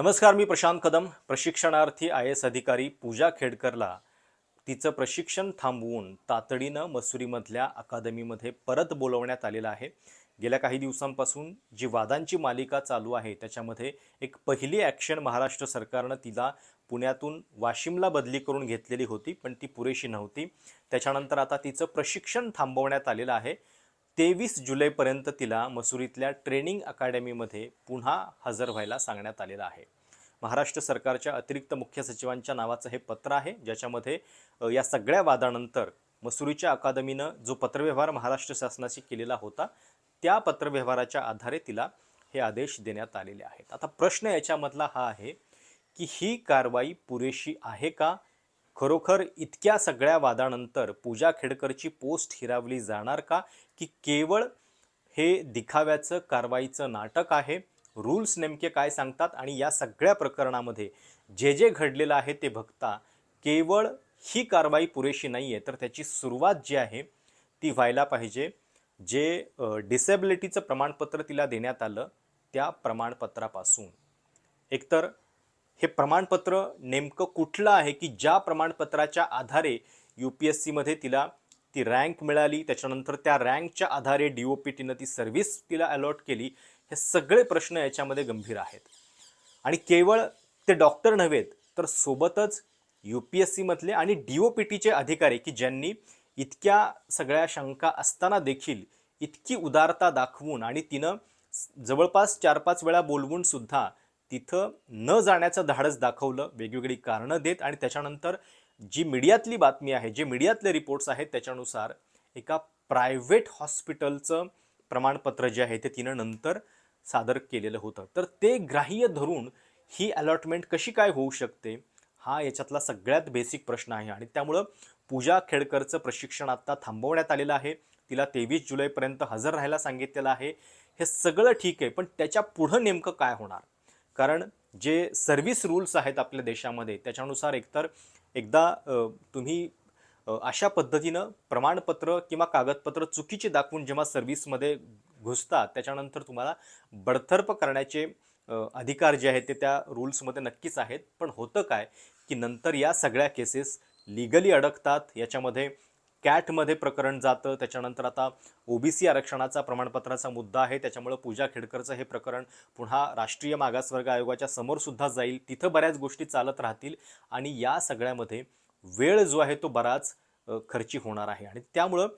नमस्कार मी प्रशांत कदम प्रशिक्षणार्थी I S अधिकारी पूजा खेडकरला. तिचं प्रशिक्षण थांबवून तातडीनं मसुरीमधल्या अकादमीमध्ये परत बोलवण्यात आलेलं आहे. गेल्या काही दिवसांपासून जी वादांची मालिका चालू आहे त्याच्यामध्ये एक पहिली ॲक्शन महाराष्ट्र सरकारनं तिला पुण्यातून वाशिमला बदली करून घेतलेली होती पण ती पुरेशी नव्हती. त्याच्यानंतर आता तिचं प्रशिक्षण थांबवण्यात आलेलं आहे. तेवीस जुलैपर्यंत तिला मसुरीतल्या ट्रेनिंग अकॅडमीमध्ये पुन्हा हजर व्हायला सांगण्यात आलेलं आहे. महाराष्ट्र सरकारच्या अतिरिक्त मुख्य सचिवांच्या नावाचं हे पत्र आहे ज्याच्यामध्ये या सगळ्या वादानंतर मसुरीच्या अकादमीनं जो पत्रव्यवहार महाराष्ट्र शासनाशी केलेला होता त्या पत्रव्यवहाराच्या आधारे तिला हे आदेश देण्यात आलेले आहेत. आता प्रश्न याच्यामधला हा आहे की ही कारवाई पुरेशी आहे का? खरोखर इतक्या सगळ्या वादानंतर पूजा खेडकरची पोस्ट हिरावली जाणार का? की केवळ हे दिखाव्याचं कारवाईचं नाटक आहे. रूल्स नेमके काय सांगतात आणि या सगळ्या प्रकरणामध्ये जे जे घडलेलं आहे ते बघता केवळ ही कारवाई पुरेशी नाही आहे तर त्याची सुरुवात जी आहे ती व्हायला पाहिजे. जे डिसेबिलिटीचं प्रमाणपत्र तिला देण्यात आलं त्या प्रमाणपत्रापासून. एकतर हे प्रमाणपत्र नेमकं कुठलं आहे की ज्या प्रमाणपत्राच्या आधारे यू पी एस सीमध्ये तिला ती रँक मिळाली. त्याच्यानंतर त्या रँकच्या आधारे डी ओ पी टीनं ती सर्व्हिस तिला अलॉट केली. हे सगळे प्रश्न याच्यामध्ये गंभीर आहेत. आणि केवळ ते डॉक्टर नव्हेत तर सोबतच यू पी एस सीमधले आणि डी ओ पी टीचे अधिकारी की ज्यांनी इतक्या सगळ्या शंका असताना देखील इतकी उदारता दाखवून आणि तिनं जवळपास चार पाच वेळा बोलवून सुद्धा तिथं न जाण्याचं धाडस दाखवलं वेगवेगळी कारणं देत आणि त्याच्यानंतर जी मीडियातली बातमी आहे जे मीडियातले रिपोर्ट्स आहेत त्याच्यानुसार एका प्रायव्हेट हॉस्पिटलचं प्रमाणपत्र जे आहे ते तिनं नंतर सादर केलेलं होतं. तर ते ग्राह्य धरून ही अलॉटमेंट कशी काय होऊ शकते हा याच्यातला सगळ्यात बेसिक प्रश्न आहे. आणि त्यामुळं पूजा खेडकरचं प्रशिक्षण आत्ता थांबवण्यात आलेलं आहे. तिला तेवीस जुलैपर्यंत हजर राहायला सांगितलेलं आहे. हे सगळं ठीक आहे पण त्याच्या पुढं नेमकं काय होणार? कारण जे सर्व्हिस रूल्स आहेत आपल्या देशामध्ये त्याच्यानुसार एकतर एकदा तुम्ही अशा पद्धतीनं प्रमाणपत्र किंवा कागदपत्र चुकीचे दाखवून जेव्हा सर्व्हिसमध्ये घुसतात त्याच्यानंतर तुम्हाला बडथर्प करण्याचे अधिकार जे आहेत ते त्या रूल्समध्ये नक्कीच आहेत. पण होतं काय की नंतर या सगळ्या केसेस लिगली अडकतात याच्यामध्ये कॅटमध्ये प्रकरण जातं. त्याच्यानंतर आता ओबीसी आरक्षणाचा प्रमाणपत्राचा मुद्दा आहे. त्याच्यामुळं पूजा खेडकरचं हे प्रकरण पुन्हा राष्ट्रीय मागासवर्ग आयोगाच्या समोर सुद्धा जाईल. तिथं बऱ्याच गोष्टी चालत राहतील आणि या सगळ्यामध्ये वेळ जो आहे तो बराच खर्ची होणार आहे. आणि त्यामुळं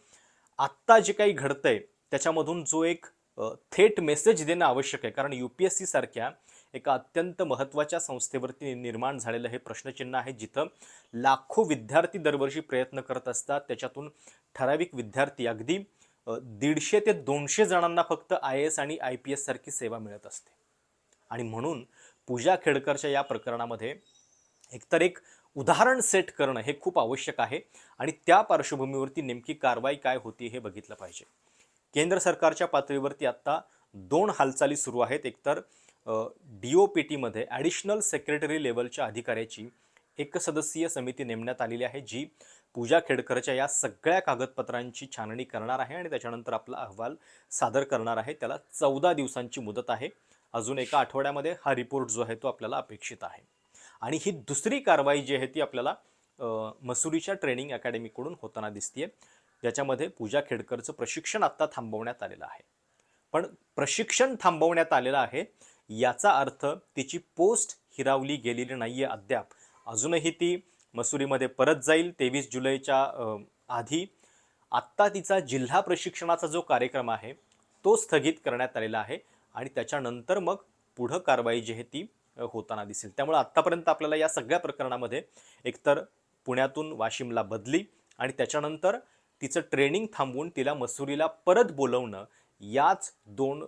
आत्ता जे काही घडतंय त्याच्यामधून जो एक थेट मेसेज देणं आवश्यक आहे. कारण यू पी एस सी सारख्या एका अत्यंत महत्त्वाच्या संस्थेवरती निर्माण झालेलं हे प्रश्नचिन्ह आहे जिथं लाखो विद्यार्थी दरवर्षी प्रयत्न करत असतात. त्याच्यातून ठराविक विद्यार्थी अगदी दीडशे ते दोनशे जणांना फक्त आय एस आणि आय पी एस सारखी सेवा मिळत असते. आणि म्हणून पूजा खेडकरच्या या प्रकरणामध्ये एकतर एक उदाहरण सेट करणं हे खूप आवश्यक आहे आणि त्या पार्श्वभूमीवरती नेमकी कारवाई काय होती हे बघितलं पाहिजे. केंद्र सरकारच्या पातळीवरती आत्ता दोन हालचाली सुरू आहेत. एकतर डी ओ पी टीमध्ये ॲडिशनल सेक्रेटरी लेवलच्या अधिकाऱ्याची एक सदस्यीय समिती नेमण्यात आलेली आहे जी पूजा खेडकरच्या या सगळ्या कागदपत्रांची छाननी करणार आहे आणि त्याच्यानंतर आपला अहवाल सादर करणार आहे. त्याला चौदा दिवसांची मुदत आहे. अजून एका आठवड्यामध्ये हा रिपोर्ट जो आहे तो आपल्याला अपेक्षित आहे. आणि ही दुसरी कारवाई जी आहे ती आपल्याला मसुरीच्या ट्रेनिंग अकॅडमीकडून होताना दिसतीये. ज्याच्यामध्ये पूजा खेडकरचं प्रशिक्षण आत्ता थांबवण्यात आलेलं आहे. पण प्रशिक्षण थांबवण्यात आलेलं आहे याचा अर्थ तिची पोस्ट हिरावली गेलेली नाही आहे अद्याप. अजूनही ती मसुरीमध्ये परत जाईल तेवीस जुलैच्या आधी. आत्ता तिचा जिल्हा प्रशिक्षणाचा जो कार्यक्रम आहे तो स्थगित करण्यात आलेला आहे आणि त्याच्यानंतर मग पुढं कारवाई जी आहे ती होताना दिसेल. त्यामुळे आत्तापर्यंत आपल्याला या सगळ्या प्रकरणामध्ये एकतर पुण्यातून वाशिमला बदली आणि त्याच्यानंतर तिचं ट्रेनिंग थांबवून तिला मसुरीला परत बोलवणं याच दोन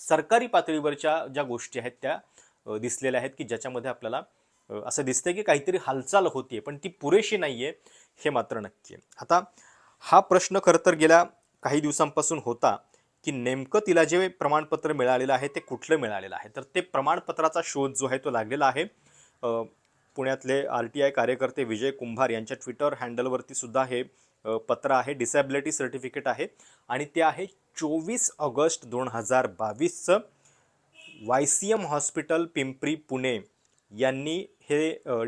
सरकारी पातळीवरच्या ज्या गोष्टी आहेत त्या दिसलेल्या आहेत की ज्याच्यामध्ये आपल्याला असं दिसतंय की काहीतरी हालचाल होतीये पण ती पुरेशी नाही आहे हे मात्र नक्की आहे. आता हा प्रश्न खरं तर गेल्या काही दिवसांपासून होता की नेमकं तिला जे प्रमाणपत्र मिळालेलं आहे ते कुठलं मिळालेलं आहे? तर ते प्रमाणपत्राचा शोध जो आहे तो लागलेला आहे. पुण्यातले आर टी आय कार्यकर्ते विजय कुंभार यांच्या ट्विटर हँडलवरती सुद्धा हे पत्र आहे. डिसॅबिलिटी सर्टिफिकेट आहे आणि ते आहे चोवीस ऑगस्ट दोन हजार बावीसचं Y C M hospital Pimpri Pune यांनी हे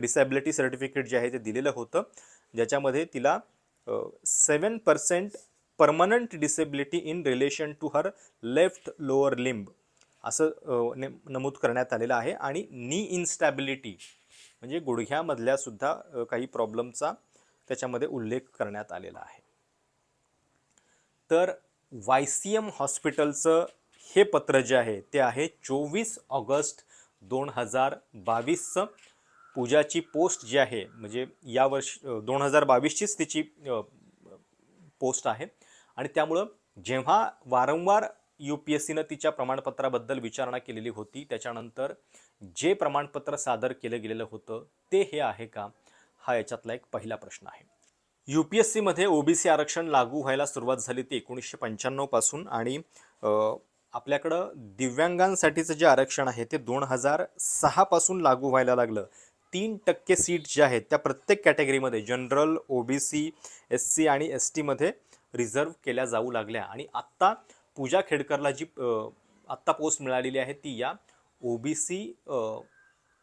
डिसॅबिलिटी सर्टिफिकेट जे आहे ते दिलेलं होतं. ज्याच्यामध्ये तिला seven percent permanent disability in relation to her left lower limb असं नमूद करण्यात आलेलं आहे. आणि नी इन्स्टॅबिलिटी म्हणजे गुडघ्यामधल्या सुद्धा काही प्रॉब्लेमचा त्याच्यामध्ये उल्लेख करण्यात आलेला आहे. तर वाय सी एम हॉस्पिटलचं हे पत्र जे आहे ते आहे चोवीस ऑगस्ट दोन हजार बावीसचं. पूजाची पोस्ट जी आहे म्हणजे या वर्ष दोन हजार बावीसचीच तिची पोस्ट आहे. आणि त्यामुळं जेव्हा वारंवार यू पी एस सीनं तिच्या प्रमाणपत्राबद्दल विचारणा केलेली होती त्याच्यानंतर जे प्रमाणपत्र सादर केलं गेलेलं होतं ते हे आहे का? हा याच्यातला एक पहिला प्रश्न आहे. यू पी एस सीमध्ये ओबीसी आरक्षण लागू व्हायला सुरुवात झाली ती एकोणीसशे पंच्याण्णवपासून आणि आपल्याकडं दिव्यांगांसाठीचं जे आरक्षण आहे ते दोन हजार सहापासून लागू व्हायला लागलं. तीन टक्के सीट ज्या आहेत त्या प्रत्येक कॅटेगरीमध्ये जनरल ओबीसी एस सी आणि एस टीमध्ये रिझर्व केल्या जाऊ लागल्या. आणि आत्ता पूजा खेडकरला जी आत्ता पोस्ट मिळालेली आहे ती या ओबीसी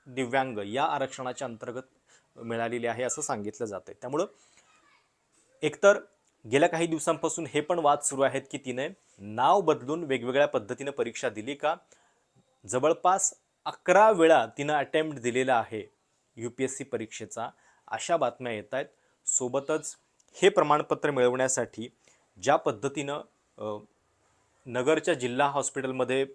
दिव्यांग या आरक्षणाच्या अंतर्गत मिळालेली आहे असं सांगितलं जातं त्यामुळं एकतर गेल्या काही दिवसांपासून हे पण वाद सुरू आहेत की तिने नाव बदलून वेगवेगळ्या पद्धतीनं परीक्षा दिली का? जवळपास अकरा वेळा तिनं अटेम्प्ट दिलेला आहे यू पी एस सी परीक्षेचा. अशा बातम्या येत आहेत. सोबतच हे प्रमाणपत्र मिळवण्यासाठी ज्या पद्धतीनं नगरच्या जिल्हा हॉस्पिटलमध्ये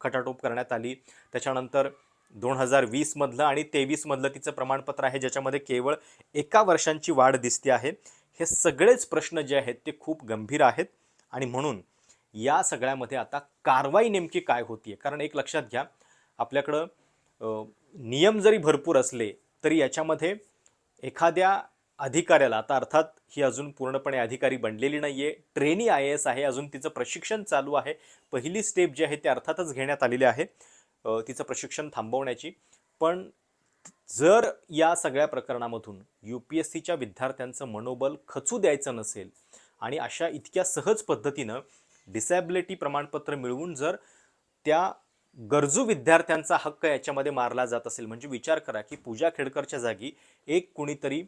खटाटोप करण्यात आली त्याच्यानंतर दोन हजार वीसमधलं आणि तेवीसमधलं तिचं प्रमाणपत्र आहे ज्याच्यामध्ये केवळ एका वर्षांची वाढ दिसते आहे. हे सगळेच प्रश्न जे आहेत ते खूप गंभीर आहेत. आणि म्हणून या सगळ्यामध्ये आता कारवाई नेमकी काय होतीये? कारण एक लक्षात घ्या आपल्याकडं नियम जरी भरपूर असले तरी याच्यामध्ये एखाद्या अधिकाऱ्याला आता अर्थात ही अजून पूर्णपणे अधिकारी बनलेली नाही आहे ट्रेनी आय एस आहे अजून तिचं प्रशिक्षण चालू आहे. पहिली स्टेप जी आहे ती अर्थातच घेण्यात आलेली आहे तिचं प्रशिक्षण थांबवण्याची. पण जर या सगळ्या प्रकरणामधून यू पी एस सीच्या विद्यार्थ्यांचं मनोबल खचू द्यायचं नसेल आणि अशा इतक्या सहज पद्धतीनं डिसॅबिलिटी प्रमाणपत्र मिळवून जर त्या गरजू विद्यार्थ्यांचा हक्क याच्यामध्ये मारला जात असेल म्हणजे विचार करा की पूजा खेडकरच्या जागी एक कुणीतरी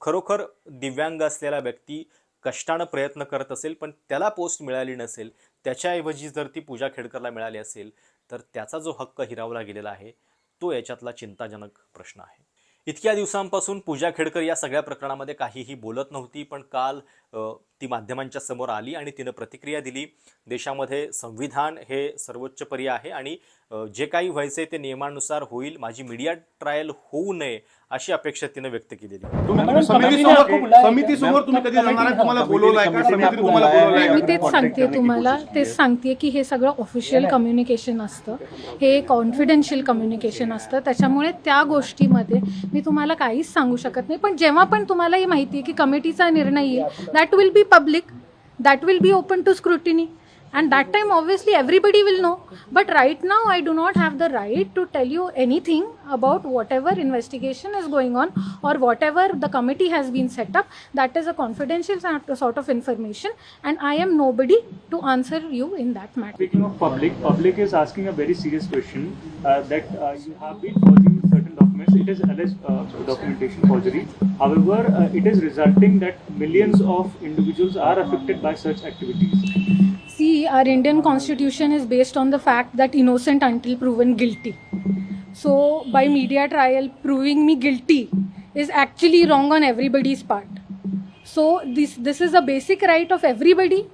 खरोखर दिव्यांग असलेला व्यक्ती कष्टानं प्रयत्न करत असेल पण त्याला पोस्ट मिळाली नसेल त्याच्याऐवजी जर ती पूजा खेडकरला मिळाली असेल तर त्याचा जो हक्क हिरावला गेलेला आहे तो याच्यातला चिंताजनक प्रश्न आहे. इतक्या दिवसांपासून पूजा खेडकर या सगळ्या प्रकरणामध्ये काहीही बोलत नव्हती पण काल ती माध्यमांच्या समोर आली आणि तिनं प्रतिक्रिया दिली. देशामध्ये संविधान हे सर्वोच्चपरी आहे आणि जे काही व्हायचे ते नियमानुसार होईल. माझी मीडिया ट्रायल होऊ नये अशी अपेक्षा तिनं व्यक्त केलेली. मी का? तेच सांगते तुम्हाला. तेच है. सांगते की हे सगळं ऑफिशियल कम्युनिकेशन असतं. हे कॉन्फिडेन्शियल कम्युनिकेशन असतं. त्याच्यामुळे त्या गोष्टीमध्ये मी तुम्हाला काहीच सांगू शकत नाही. पण जेव्हा पण तुम्हाला ही माहिती आहे की कमिटीचा निर्णय येईल that will be public. That will be open to scrutiny. And that time obviously everybody will know. But right now i do not have the right to tell you anything about whatever investigation is going on or whatever the committee has been set up. That is a confidential sort of information. And i am nobody to answer you in that matter. Speaking of public public is asking a very serious question uh, that uh, you have been it is alleged uh, documentation forgery. However, uh, it is resulting that millions of individuals are affected by such activities. See, our Indian constitution is based on the fact that innocent until proven guilty. So, by media trial, proving me guilty is actually wrong on everybody's part. So, this, this is a basic right of everybody.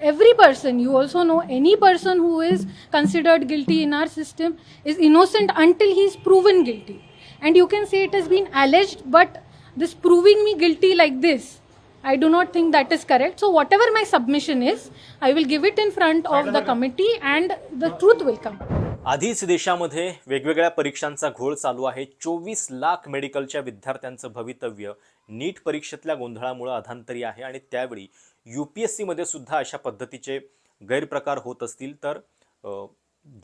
Every person, you also know, any person who is considered guilty in our system is innocent until he is proven guilty. And you can say it has been alleged, but this proving me guilty like this, I do not think that is correct. So, whatever my submission is, I will give it in front of the committee and the truth will come. आधीच देशामध्ये वेगवेगळ्या परीक्षांचा घोळ चालू आहे चोवीस लाख मेडिकलच्या विद्यार्थ्यांचं भवितव्य नीट परीक्षेतल्या गोंधळामुळे अधांतरी आहे आणि त्यावेळी यू पी एस सीमध्ये सुद्धा अशा पद्धतीचे गैरप्रकार होत असतील तर अ,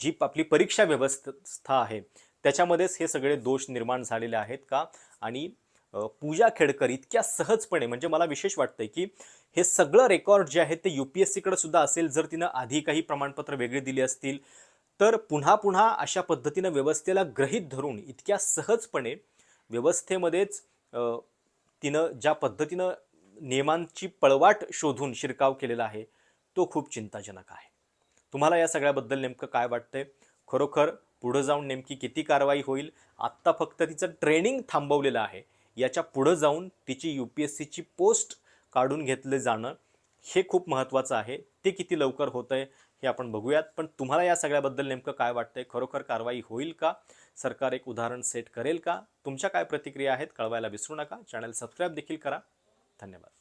जी आपली परीक्षा व्यवस्था आहे त्याच्यामध्येच हे सगळे दोष निर्माण झालेले आहेत का? आणि पूजा खेडकर इतक्या सहजपणे म्हणजे मला विशेष वाटतंय की हे सगळं रेकॉर्ड जे आहे ते यू पी एस सीकडे सुद्धा असेल जर तिनं आधी काही प्रमाणपत्र वेगळे दिली असतील तर पुन्हा पुन्हा अशा पद्धतीनं व्यवस्थेला ग्रहित धरून इतक्या सहजपणे व्यवस्थेमध्येच तिनं ज्या पद्धतीनं नियमांची पळवाट शोधून शिरकाव केलेला आहे तो खूप चिंताजनक आहे. तुम्हाला या सगळ्याबद्दल नेमकं काय वाटतंय? खरोखर पुढं जाऊन नेमकी किती कारवाई होईल? आत्ता फक्त तिचं ट्रेनिंग थांबवलेलं आहे. याच्या पुढं जाऊन तिची यू पी एस सीची पोस्ट काढून घेतले जाणं हे खूप महत्त्वाचं आहे. ते किती लवकर होतं आहे हे आपण बघूयात. पण तुम्हाला या सगळ्याबद्दल नेमकं काय वाटतंय? खरोखर कारवाई होईल का? सरकार एक उदाहरण सेट करेल का? तुमच्या काय प्रतिक्रिया आहेत? कळवायला विसरू नका. चॅनल सबस्क्राईब देखील करा. धन्यवाद.